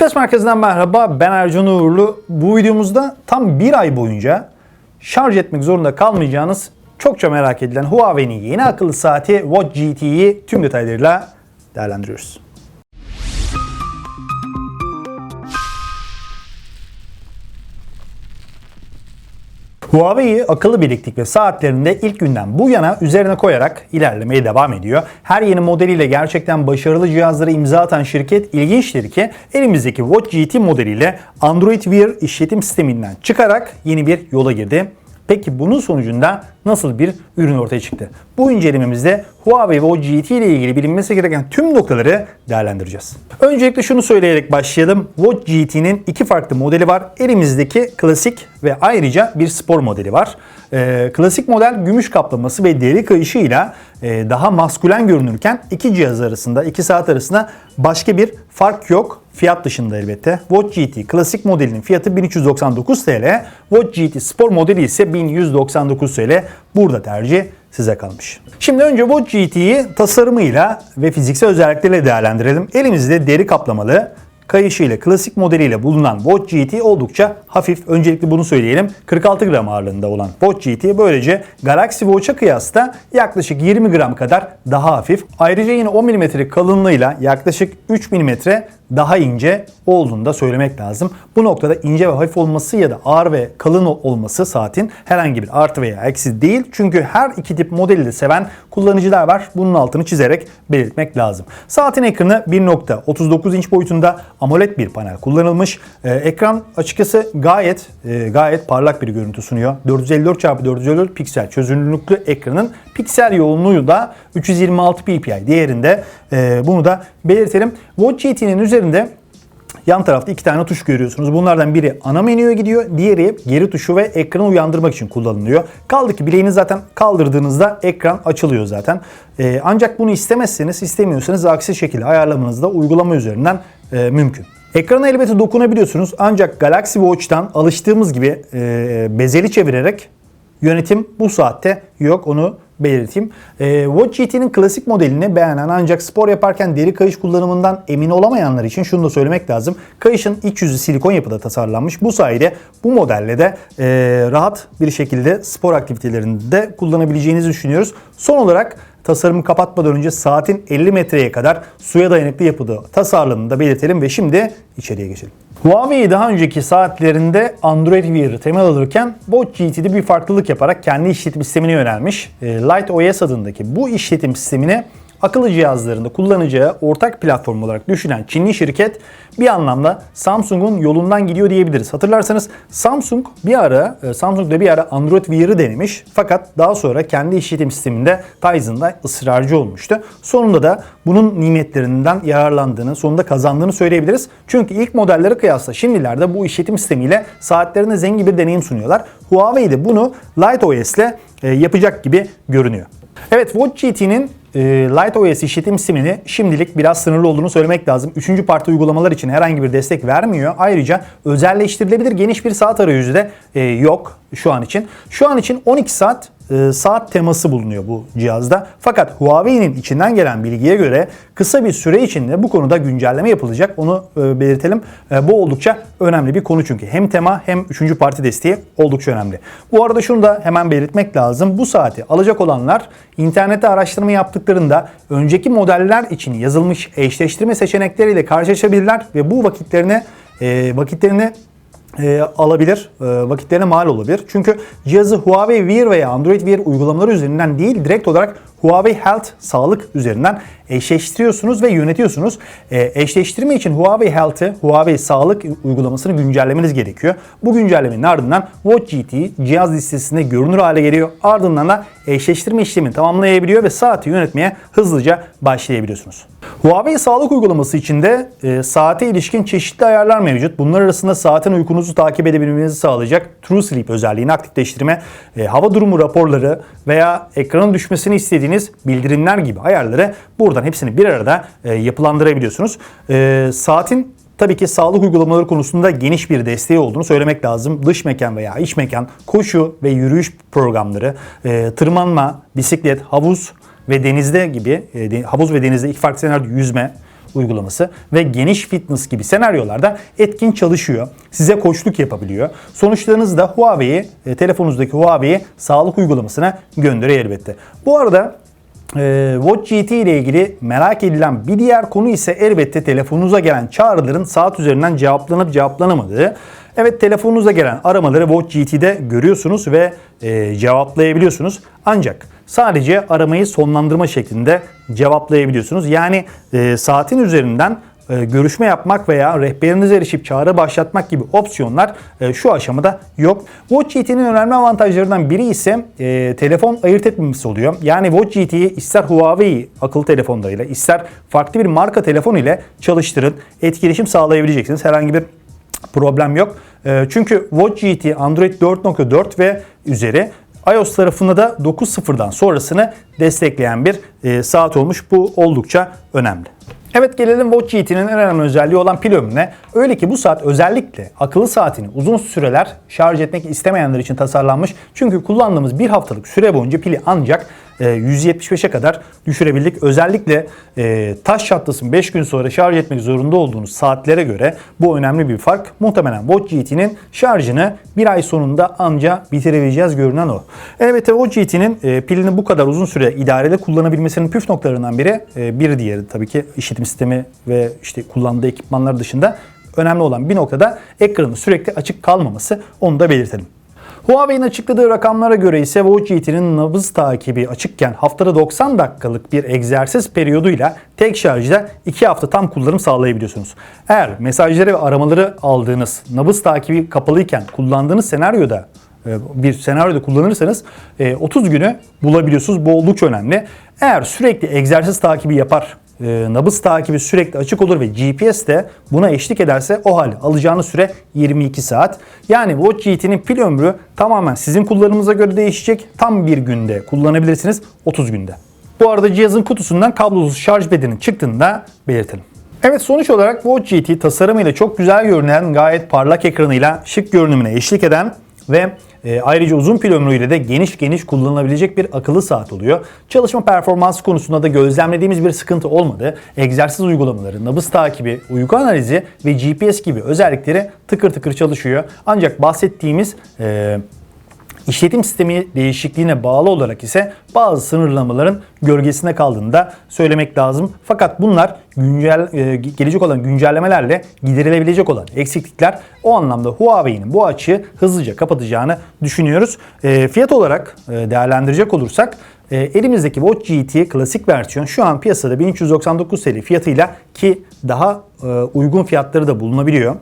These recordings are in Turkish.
Beşiktaş merkezinden merhaba. Ben Ercan Uğurlu. Bu videomuzda tam bir ay boyunca şarj etmek zorunda kalmayacağınız çokça merak edilen Huawei'nin yeni akıllı saati Watch GT'yi tüm detaylarıyla değerlendiriyoruz. Huawei akıllı bileklik ve saatlerinde ilk günden bu yana üzerine koyarak ilerlemeye devam ediyor. Her yeni modeliyle gerçekten başarılı cihazlara imza atan şirket ilginçtir ki elimizdeki Watch GT modeliyle Android Wear işletim sisteminden çıkarak yeni bir yola girdi. Peki bunun sonucunda nasıl bir ürün ortaya çıktı? Bu incelememizde Huawei o GT ile ilgili bilinmesi gereken tüm noktaları değerlendireceğiz. Öncelikle şunu söyleyerek başlayalım. Watch GT'nin iki farklı modeli var. Elimizdeki klasik ve ayrıca bir spor modeli var. Ee, klasik model gümüş kaplaması ve deri kayışıyla e, daha maskülen görünürken iki cihaz arasında, iki saat arasında başka bir fark yok. Fiyat dışında elbette. Watch GT klasik modelinin fiyatı 1399 TL. Watch GT spor modeli ise 1199 TL. Burada tercih size kalmış. Şimdi önce Watch GT'yi tasarımıyla ve fiziksel özellikleriyle değerlendirelim. Elimizde deri kaplamalı, kayışıyla klasik modeliyle bulunan Watch GT oldukça hafif. Öncelikle bunu söyleyelim. 46 gram ağırlığında olan Watch GT böylece Galaxy Watch'a kıyasla yaklaşık 20 gram kadar daha hafif. Ayrıca yine 10 mm kalınlığıyla yaklaşık 3 mm daha ince olduğunu da söylemek lazım. Bu noktada ince ve hafif olması ya da ağır ve kalın olması saatin herhangi bir artı veya eksi değil. Çünkü her iki tip modeli de seven kullanıcılar var. Bunun altını çizerek belirtmek lazım. Saatin ekranı 1.39 inç boyutunda AMOLED bir panel kullanılmış. Ee, ekran açıkçası gayet e, gayet parlak bir görüntü sunuyor. 454 x 454 piksel çözünürlüklü ekranın piksel yoğunluğu da 326 ppi değerinde. Ee, bunu da belirtelim. Watch GT'nin üzerinde Yan tarafta iki tane tuş görüyorsunuz. Bunlardan biri ana menüye gidiyor. Diğeri geri tuşu ve ekranı uyandırmak için kullanılıyor. Kaldı ki bileğini zaten kaldırdığınızda ekran açılıyor zaten. Ee, ancak bunu istemezseniz, istemiyorsanız aksi şekilde ayarlamanız da uygulama üzerinden e, mümkün. Ekrana elbette dokunabiliyorsunuz ancak Galaxy Watch'tan alıştığımız gibi e, bezeli çevirerek yönetim bu saatte yok onu belirteyim. E, Watch GT'nin klasik modelini beğenen ancak spor yaparken deri kayış kullanımından emin olamayanlar için şunu da söylemek lazım. Kayışın iç yüzü silikon yapıda tasarlanmış. Bu sayede bu modelle de e, rahat bir şekilde spor aktivitelerinde kullanabileceğinizi düşünüyoruz. Son olarak tasarımı kapatmadan önce saatin 50 metreye kadar suya dayanıklı yapıda tasarladığını da belirtelim ve şimdi içeriye geçelim. Huawei daha önceki saatlerinde Android Wear'ı temel alırken Watch GT'de bir farklılık yaparak kendi işletim sistemine yönelmiş. E, Light OS adındaki bu işletim sistemine akıllı cihazlarında kullanacağı ortak platform olarak düşünen Çinli şirket bir anlamda Samsung'un yolundan gidiyor diyebiliriz. Hatırlarsanız Samsung bir ara e, Samsung da bir ara Android Wear'ı denemiş fakat daha sonra kendi işletim sisteminde Tizen'da ısrarcı olmuştu. Sonunda da bunun nimetlerinden yararlandığını, sonunda kazandığını söyleyebiliriz. Çünkü ilk modellere kıyasla şimdilerde bu işletim sistemiyle saatlerine zengin bir deneyim sunuyorlar. Huawei de bunu Light OS ile e, yapacak gibi görünüyor. Evet Watch GT'nin e, Light OS işletim sistemini şimdilik biraz sınırlı olduğunu söylemek lazım. Üçüncü parti uygulamalar için herhangi bir destek vermiyor. Ayrıca özelleştirilebilir geniş bir saat arayüzü de e, yok şu an için. Şu an için 12 saat e, saat teması bulunuyor bu cihazda. Fakat Huawei'nin içinden gelen bilgiye göre kısa bir süre içinde bu konuda güncelleme yapılacak. Onu e, belirtelim. E, bu oldukça önemli bir konu çünkü. Hem tema hem üçüncü parti desteği oldukça önemli. Bu arada şunu da hemen belirtmek lazım. Bu saati alacak olanlar internette araştırma yaptıklarında önceki modeller için yazılmış eşleştirme seçenekleriyle karşılaşabilirler ve bu vakitlerini vakitlerini e, alabilir, e, vakitlerine mal olabilir. Çünkü cihazı Huawei Wear veya Android Wear uygulamaları üzerinden değil, direkt olarak Huawei Health sağlık üzerinden eşleştiriyorsunuz ve yönetiyorsunuz. E, eşleştirme için Huawei Health'ı, Huawei sağlık uygulamasını güncellemeniz gerekiyor. Bu güncellemenin ardından Watch GT cihaz listesinde görünür hale geliyor. Ardından da eşleştirme işlemini tamamlayabiliyor ve saati yönetmeye hızlıca başlayabiliyorsunuz. Huawei sağlık uygulaması içinde e, saate ilişkin çeşitli ayarlar mevcut. Bunlar arasında saatin uykunuzu takip edebilmenizi sağlayacak True Sleep özelliğini aktifleştirme, e, hava durumu raporları veya ekranın düşmesini istediğiniz bildirimler gibi ayarları buradan hepsini bir arada e, yapılandırabiliyorsunuz. E, saatin Tabii ki sağlık uygulamaları konusunda geniş bir desteği olduğunu söylemek lazım. Dış mekan veya iç mekan, koşu ve yürüyüş programları, e, tırmanma, bisiklet, havuz ve denizde gibi, e, havuz ve denizde iki farklı senaryo yüzme, uygulaması ve geniş fitness gibi senaryolarda etkin çalışıyor. Size koçluk yapabiliyor. Sonuçlarınızı da Huawei'yi, e, telefonunuzdaki Huawei'yi sağlık uygulamasına gönderiyor elbette. Bu arada e, Watch GT ile ilgili merak edilen bir diğer konu ise elbette telefonunuza gelen çağrıların saat üzerinden cevaplanıp cevaplanamadığı. Evet telefonunuza gelen aramaları Watch GT'de görüyorsunuz ve e, cevaplayabiliyorsunuz. Ancak sadece aramayı sonlandırma şeklinde cevaplayabiliyorsunuz. Yani e, saatin üzerinden e, görüşme yapmak veya rehberinize erişip çağrı başlatmak gibi opsiyonlar e, şu aşamada yok. Watch GT'nin önemli avantajlarından biri ise e, telefon ayırt etmemesi oluyor. Yani Watch GT'yi ister Huawei akıllı telefonlarıyla ister farklı bir marka telefon ile çalıştırın. Etkileşim sağlayabileceksiniz. Herhangi bir problem yok. E, çünkü Watch GT Android 4.4 ve üzeri iOS tarafında da 9.0'dan sonrasını destekleyen bir e, saat olmuş. Bu oldukça önemli. Evet gelelim Watch GT'nin en önemli özelliği olan pil ömrüne. Öyle ki bu saat özellikle akıllı saatini uzun süreler şarj etmek istemeyenler için tasarlanmış. Çünkü kullandığımız bir haftalık süre boyunca pili ancak 175'e kadar düşürebildik. Özellikle e, taş çatlasın 5 gün sonra şarj etmek zorunda olduğunuz saatlere göre bu önemli bir fark. Muhtemelen Watch GT'nin şarjını bir ay sonunda anca bitirebileceğiz görünen o. Elbette Watch GT'nin e, pilini bu kadar uzun süre idarede kullanabilmesinin püf noktalarından biri e, bir diğeri tabii ki işitim sistemi ve işte kullandığı ekipmanlar dışında önemli olan bir noktada ekranın sürekli açık kalmaması onu da belirtelim. Huawei'nin açıkladığı rakamlara göre ise Watch GT'nin nabız takibi açıkken haftada 90 dakikalık bir egzersiz periyoduyla tek şarjda 2 hafta tam kullanım sağlayabiliyorsunuz. Eğer mesajları ve aramaları aldığınız nabız takibi kapalıyken kullandığınız senaryoda e, bir senaryoda kullanırsanız e, 30 günü bulabiliyorsunuz. Bu oldukça önemli. Eğer sürekli egzersiz takibi yapar e, nabız takibi sürekli açık olur ve GPS de buna eşlik ederse o hal alacağınız süre 22 saat. Yani Watch GT'nin pil ömrü tamamen sizin kullanımınıza göre değişecek. Tam bir günde kullanabilirsiniz 30 günde. Bu arada cihazın kutusundan kablosuz şarj bedinin çıktığını da belirtelim. Evet sonuç olarak Watch GT tasarımıyla çok güzel görünen, gayet parlak ekranıyla şık görünümüne eşlik eden ve e, ayrıca uzun pil ömrüyle de geniş geniş kullanılabilecek bir akıllı saat oluyor. Çalışma performansı konusunda da gözlemlediğimiz bir sıkıntı olmadı. Egzersiz uygulamaları, nabız takibi, uyku analizi ve GPS gibi özellikleri tıkır tıkır çalışıyor. Ancak bahsettiğimiz e, İşletim sistemi değişikliğine bağlı olarak ise bazı sınırlamaların gölgesinde kaldığını da söylemek lazım. Fakat bunlar güncel e, gelecek olan güncellemelerle giderilebilecek olan eksiklikler o anlamda Huawei'nin bu açığı hızlıca kapatacağını düşünüyoruz. E, fiyat olarak e, değerlendirecek olursak elimizdeki Watch GT klasik versiyon şu an piyasada 1399 TL fiyatıyla ki daha uygun fiyatları da bulunabiliyor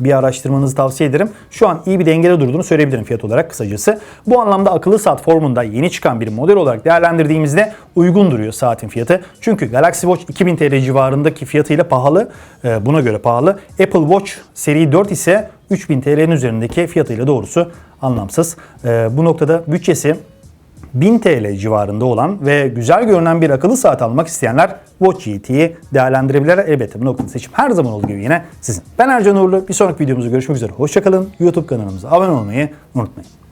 bir araştırmanızı tavsiye ederim. Şu an iyi bir dengede durduğunu söyleyebilirim fiyat olarak kısacası. Bu anlamda akıllı saat formunda yeni çıkan bir model olarak değerlendirdiğimizde uygun duruyor saatin fiyatı. Çünkü Galaxy Watch 2000 TL civarındaki fiyatıyla pahalı. Ee, buna göre pahalı. Apple Watch seri 4 ise 3000 TL'nin üzerindeki fiyatıyla doğrusu anlamsız. Ee, bu noktada bütçesi 1000 TL civarında olan ve güzel görünen bir akıllı saat almak isteyenler Watch GT'yi değerlendirebilirler. Elbette bu noktada seçim her zaman olduğu gibi yine sizin. Ben Ercan Uğurlu. Bir sonraki videomuzda görüşmek üzere. Hoşçakalın. YouTube kanalımıza abone olmayı unutmayın.